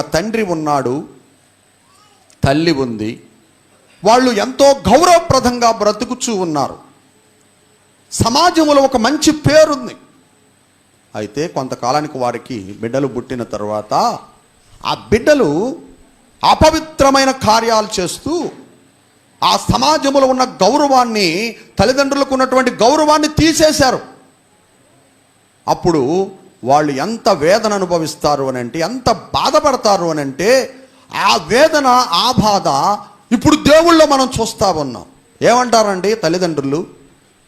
ఒక తండ్రి ఉన్నాడు తల్లి ఉంది వాళ్ళు ఎంతో గౌరవప్రదంగా బ్రతుకుచూ ఉన్నారు. సమాజంలో ఒక మంచి పేరుంది. అయితే కొంతకాలానికి వారికి బిడ్డలు పుట్టిన తర్వాత ఆ బిడ్డలు అపవిత్రమైన కార్యాలు చేస్తూ ఆ సమాజంలో ఉన్న గౌరవాన్ని తల్లిదండ్రులకు ఉన్నటువంటి గౌరవాన్ని తీసేశారు. అప్పుడు వాళ్ళు ఎంత వేదన అనుభవిస్తారు అని అంటే ఎంత బాధపడతారు అని అంటే ఆ వేదన ఆ బాధ ఇప్పుడు దేవుళ్ళో మనం చూస్తా ఉన్నాం. ఏమంటారండి తల్లిదండ్రులు?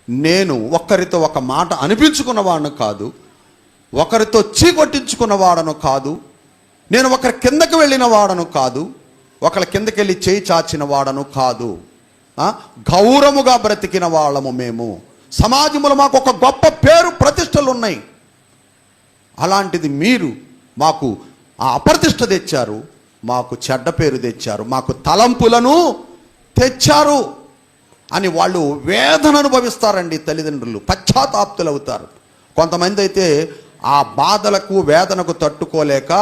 నేను ఒక్కరితో ఒక మాట అనిపించుకున్నవాడను కాదు ఒకరితో చీకొట్టించుకున్నవాడను కాదు నేను ఒకరి కిందకి వెళ్ళిన వాడను కాదు ఒకరి కిందకి వెళ్ళి చేయి చాచిన వాడను కాదు గౌరవముగా బ్రతికిన వాళ్ళము మేము. సమాజంలో మాకు ఒక గొప్ప పేరు ప్రతిష్టలు ఉన్నాయి అలాంటిది మీరు మాకు ఆ అప్రతిష్ట తెచ్చారు మాకు చెడ్డ పేరు తెచ్చారు మాకు తలంపులను తెచ్చారు అని వాళ్ళు వేదన అనుభవిస్తారండి తల్లిదండ్రులు పశ్చాత్తాప్తులు అవుతారు కొంతమంది అయితే ఆ బాధలకు వేదనకు తట్టుకోలేక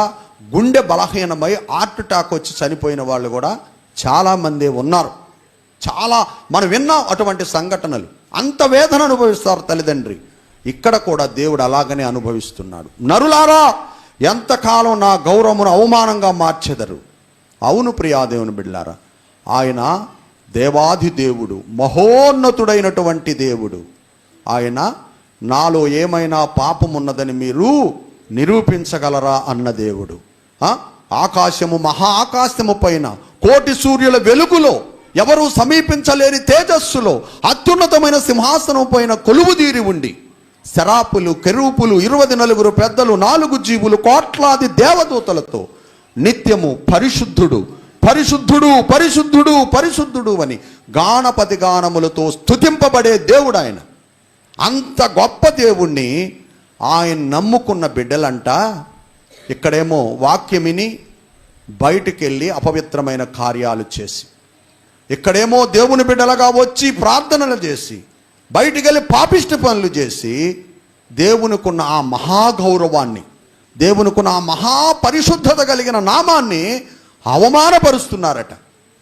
గుండె బలహీనమై హార్ట్ అటాక్ వచ్చి చనిపోయిన వాళ్ళు కూడా చాలామంది ఉన్నారు. చాలా మనం విన్నాం అటువంటి సంఘటనలు. అంత వేదన అనుభవిస్తారు తల్లిదండ్రి. ఇక్కడ కూడా దేవుడు అలాగనే అనుభవిస్తున్నాడు. నరులారా ఎంతకాలం నా గౌరవమును అవమానంగా మార్చెదరు? అవును ప్రియాదేవుని బిడ్లారా ఆయన దేవాది దేవుడు మహోన్నతుడైనటువంటి దేవుడు. ఆయన నాలో ఏమైనా పాపం ఉన్నదని మీరు నిరూపించగలరా అన్న దేవుడు. ఆకాశము మహా ఆకాశము పైన కోటి సూర్యుల వెలుగులో ఎవరూ సమీపించలేని తేజస్సులో అత్యున్నతమైన సింహాసనం పైన కొలువుదీరి ఉండి శరాపులు కెరూపులు ఇరవై నలుగురు పెద్దలు నాలుగు జీవులు కోట్లాది దేవదూతలతో నిత్యము పరిశుద్ధుడు పరిశుద్ధుడు పరిశుద్ధుడు పరిశుద్ధుడు అని గానపతి గానములతో స్తుతింపబడే దేవుడు ఆయన. అంత గొప్ప దేవుణ్ణి ఆయన నమ్ముకున్న బిడ్డలంట. ఇక్కడేమో వాక్యమిని బయటికెళ్ళి అపవిత్రమైన కార్యాలు చేసి ఇక్కడేమో దేవుని బిడ్డలుగా వచ్చి ప్రార్థనలు చేసి బయటికి వెళ్ళి పాపిష్టి పనులు చేసి దేవునికున్న ఆ మహాగౌరవాన్ని దేవునికున్న ఆ మహాపరిశుద్ధత కలిగిన నామాన్ని అవమానపరుస్తున్నారట.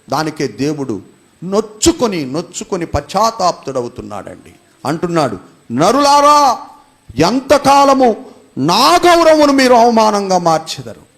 దానికే దేవుడు నొచ్చుకొని నొచ్చుకొని పశ్చాత్తాప్తుడవుతున్నాడండి. అంటున్నాడు నరులారా ఎంతకాలము నా గౌరవమును మీరు అవమానంగా మార్చెదరు?